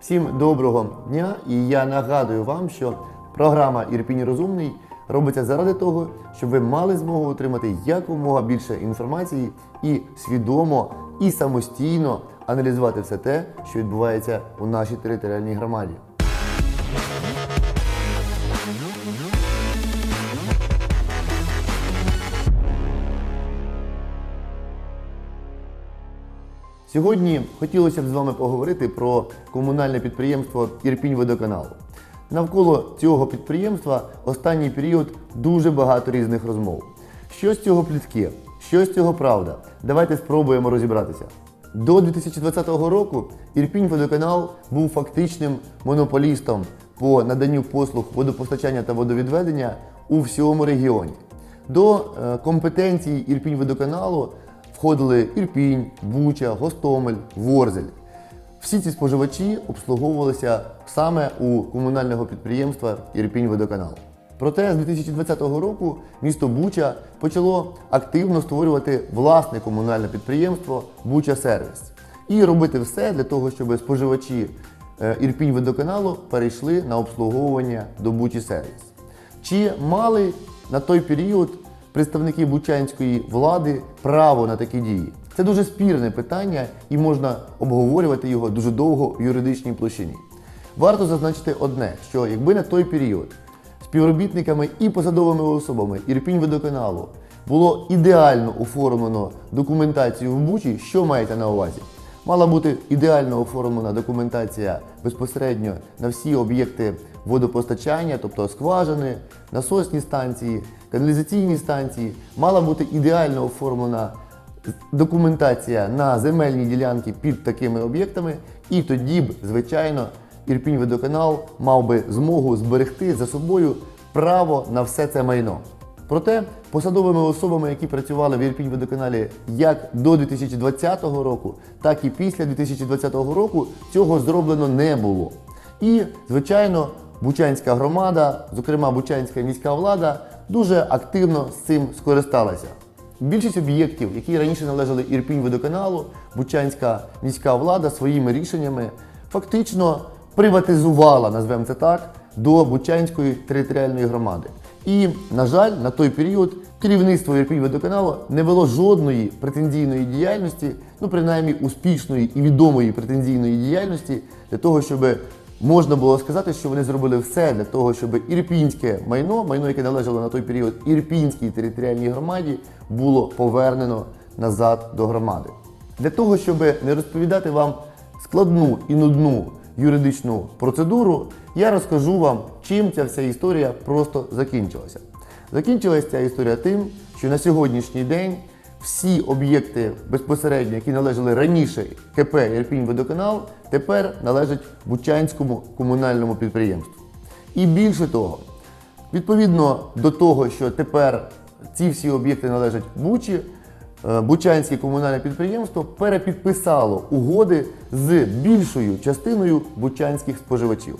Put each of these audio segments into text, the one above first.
Всім доброго дня! І я нагадую вам, що програма Ірпінь Розумний робиться заради того, щоб ви мали змогу отримати якомога більше інформації і свідомо і самостійно аналізувати все те, що відбувається у нашій територіальній громаді. Сьогодні хотілося б з вами поговорити про комунальне підприємство Ірпінь-Водоканал. Навколо цього підприємства останній період дуже багато різних розмов. Що з цього плітки, що з цього правда? Давайте спробуємо розібратися. До 2020 року Ірпінь-Водоканал був фактичним монополістом по наданню послуг водопостачання та водовідведення у всьому регіоні. До е, компетенції Ірпінь-Водоканалу входили Ірпінь, Буча, Гостомель, Ворзель. Всі ці споживачі обслуговувалися саме у комунального підприємства Ірпінь-Водоканал. Проте з 2020 року місто Буча почало активно створювати власне комунальне підприємство Буча Сервіс і робити все для того, щоб споживачі е, Ірпінь-Водоканалу перейшли на обслуговування до Бучі Сервіс. Чи мали на той період представники бучанської влади право на такі дії? Це дуже спірне питання і можна обговорювати його дуже довго в юридичній площині. Варто зазначити одне, що якби на той період співробітниками і посадовими особами Ірпінь-Водоканалу було ідеально оформлено документацію в Бучі, що маєте на увазі? Мала бути ідеально оформлена документація безпосередньо на всі об'єкти водопостачання, тобто скважини, насосні станції, каналізаційні станції. Мала бути ідеально оформлена документація на земельні ділянки під такими об'єктами, і тоді б, звичайно, Ірпінь-Водоканал мав би змогу зберегти за собою право на все це майно. Проте посадовими особами, які працювали в Ірпінь-Водоканалі як до 2020 року, так і після 2020 року, цього зроблено не було. І, звичайно, Бучанська громада, зокрема Бучанська міська влада, дуже активно з цим скористалася. Більшість об'єктів, які раніше належали Ірпінь-Водоканалу, Бучанська міська влада своїми рішеннями фактично приватизувала, назвемо це так, до Бучанської територіальної громади. І, на жаль, на той період керівництво Ірпінь-Водоканалу не вело жодної претензійної діяльності, ну принаймні успішної і відомої претензійної діяльності для того, щоб можна було сказати, що вони зробили все для того, щоб ірпінське майно, майно, яке належало на той період ірпінській територіальній громаді, було повернено назад до громади. Для того, щоб не розповідати вам складну і нудну юридичну процедуру, я розкажу вам, чим ця вся історія просто закінчилася. Закінчилася ця історія тим, що на сьогоднішній день всі об'єкти безпосередньо, які належали раніше КП Ірпінь-Водоканал, тепер належать Бучанському комунальному підприємству. І більше того, відповідно до того, що тепер ці всі об'єкти належать Бучі, е, Бучанське комунальне підприємство перепідписало угоди з більшою частиною бучанських споживачів.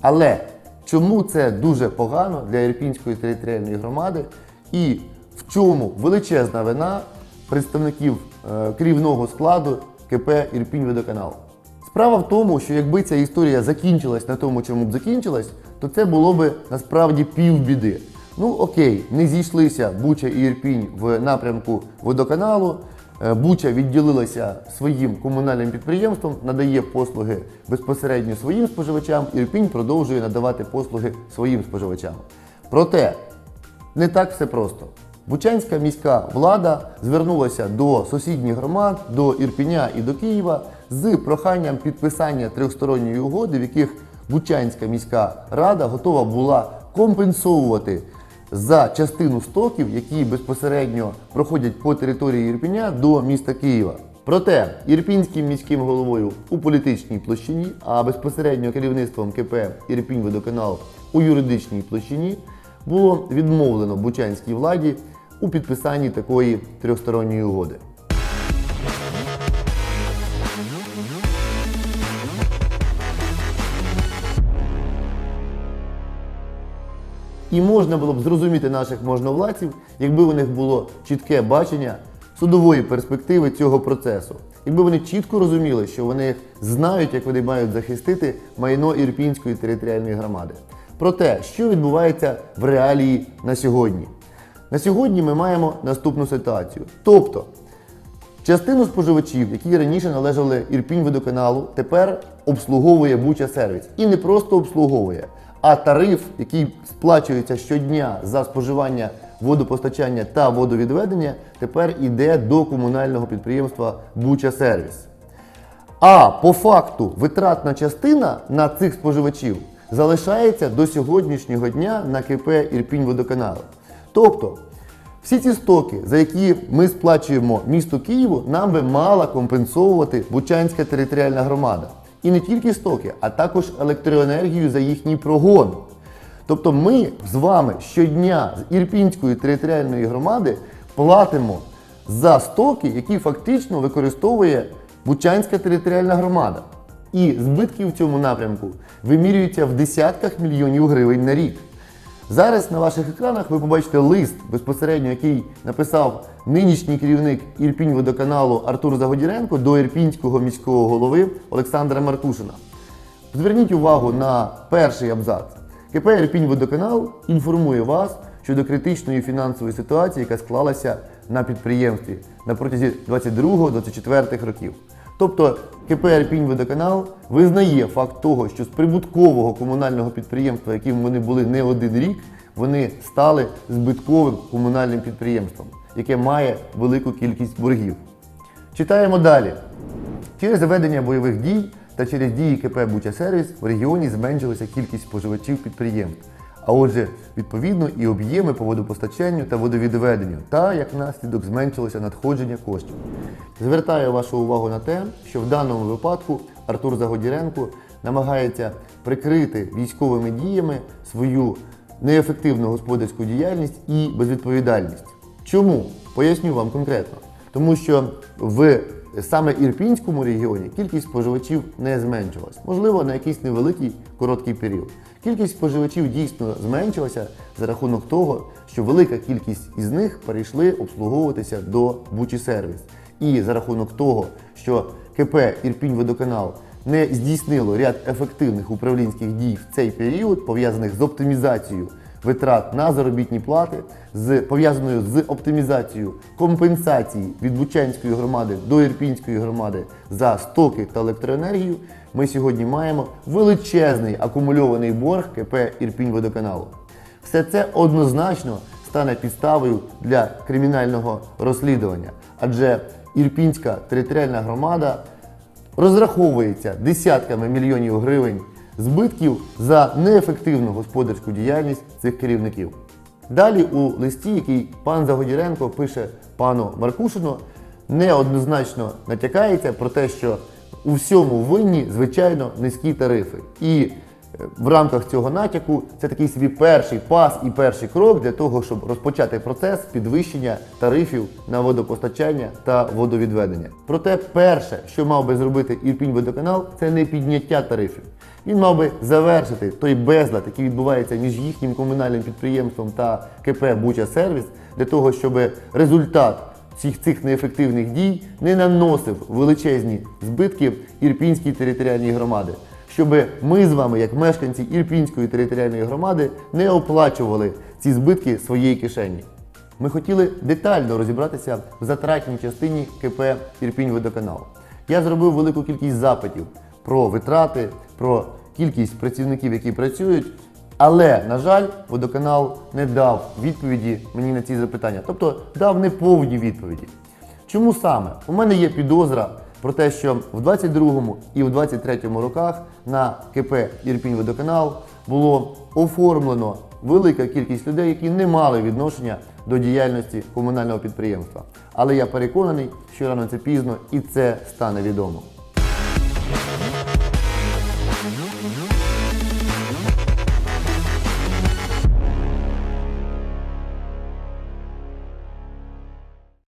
Але чому це дуже погано для Ірпінської територіальної громади і в чому величезна вина представників е, керівного складу КП Ірпінь-Водоканал? Справа в тому, що якби ця історія закінчилась на тому, чому б закінчилась, то це було б насправді півбіди. Ну окей, не зійшлися Буча і Ірпінь в напрямку водоканалу. Е, Буча відділилася своїм комунальним підприємством, надає послуги безпосередньо своїм споживачам, Ірпінь продовжує надавати послуги своїм споживачам. Проте не так все просто. Бучанська міська влада звернулася до сусідніх громад, до Ірпіня і до Києва з проханням підписання трьохсторонньої угоди, в яких Бучанська міська рада готова була компенсовувати за частину стоків, які безпосередньо проходять по території Ірпіня до міста Києва. Проте ірпінським міським головою у політичній площині, а безпосередньо керівництвом КП Ірпінь-Водоканал у юридичній площині було відмовлено бучанській владі у підписанні такої трьохсторонньої угоди. І можна було б зрозуміти наших можновладців, якби у них було чітке бачення судової перспективи цього процесу. якби вони чітко розуміли, що вони знають, як вони мають захистити майно Ірпінської територіальної громади. Про те, що відбувається в реалії на сьогодні. На сьогодні ми маємо наступну ситуацію. Тобто, частину споживачів, які раніше належали Ірпінь водоканалу, тепер обслуговує Буча сервіс. І не просто обслуговує, а тариф, який сплачується щодня за споживання водопостачання та водовідведення, тепер іде до комунального підприємства Буча Сервіс. А по факту витратна частина на цих споживачів залишається до сьогоднішнього дня на КП Ірпінь водоканал. Тобто, всі ці стоки, за які ми сплачуємо місту Києву, нам би мала компенсовувати Бучанська територіальна громада. І не тільки стоки, а також електроенергію за їхній прогон. Тобто ми з вами щодня з Ірпінської територіальної громади платимо за стоки, які фактично використовує Бучанська територіальна громада. І збитки в цьому напрямку вимірюються в десятках мільйонів гривень на рік. Зараз на ваших екранах ви побачите лист, безпосередньо який написав нинішній керівник Ірпінь водоканалу Артур Загодіренко до ірпінського міського голови Олександра Маркушина. Зверніть увагу на перший абзац. КП Ірпінь водоканал інформує вас щодо критичної фінансової ситуації, яка склалася на підприємстві на протязі 22-24 років. Тобто КП Ірпінь водоканал визнає факт того, що з прибуткового комунального підприємства, яким вони були не один рік, вони стали збитковим комунальним підприємством, яке має велику кількість боргів. Читаємо далі. Через заведення бойових дій та через дії КП Буча Сервіс в регіоні зменшилася кількість споживачів підприємств, а отже, відповідно і об'єми по водопостачанню та водовідведенню, та як наслідок зменшилося надходження коштів. Звертаю вашу увагу на те, що в даному випадку Артур Загодіренко намагається прикрити військовими діями свою неефективну господарську діяльність і безвідповідальність. Чому? Поясню вам конкретно. Тому що в саме Ірпінському регіоні кількість споживачів не зменшилась. Можливо, на якийсь невеликий короткий період. Кількість споживачів дійсно зменшилася за рахунок того, що велика кількість із них перейшли обслуговуватися до Бучі Сервіс. І за рахунок того, що КП Ірпінь водоканал не здійснило ряд ефективних управлінських дій в цей період, пов'язаних з оптимізацією витрат на заробітні плати, з пов'язаною з оптимізацією компенсації від Бучанської громади до Ірпінської громади за стоки та електроенергію, ми сьогодні маємо величезний акумульований борг КП Ірпінь-Водоканалу. Все це однозначно стане підставою для кримінального розслідування, адже Ірпінська територіальна громада розраховується десятками мільйонів гривень збитків за неефективну господарську діяльність цих керівників. Далі у листі, який пан Загодіренко пише пану Маркушину, неоднозначно натякається про те, що у всьому винні, звичайно, низькі тарифи. І в рамках цього натяку це такий собі перший пас і перший крок для того, щоб розпочати процес підвищення тарифів на водопостачання та водовідведення. Проте, перше, що мав би зробити Ірпінь водоканал, це не підняття тарифів. Він мав би завершити той безлад, який відбувається між їхнім комунальним підприємством та КП Буча Сервіс, для того, щоб результат всіх цих неефективних дій не наносив величезні збитки Ірпінській територіальній громади. Щоб ми з вами, як мешканці Ірпінської територіальної громади, не оплачували ці збитки своєї кишені. Ми хотіли детально розібратися в затратній частині КП Ірпінь-Водоканал. Я зробив велику кількість запитів про витрати, про кількість працівників, які працюють. Але, на жаль, водоканал не дав відповіді мені на ці запитання, тобто дав неповні відповіді. Чому саме? У мене є підозра про те, що в 22-му і в 23-му роках на КП Ірпінь водоканал було оформлено велика кількість людей, які не мали відношення до діяльності комунального підприємства. Але я переконаний, що рано це пізно і це стане відомо.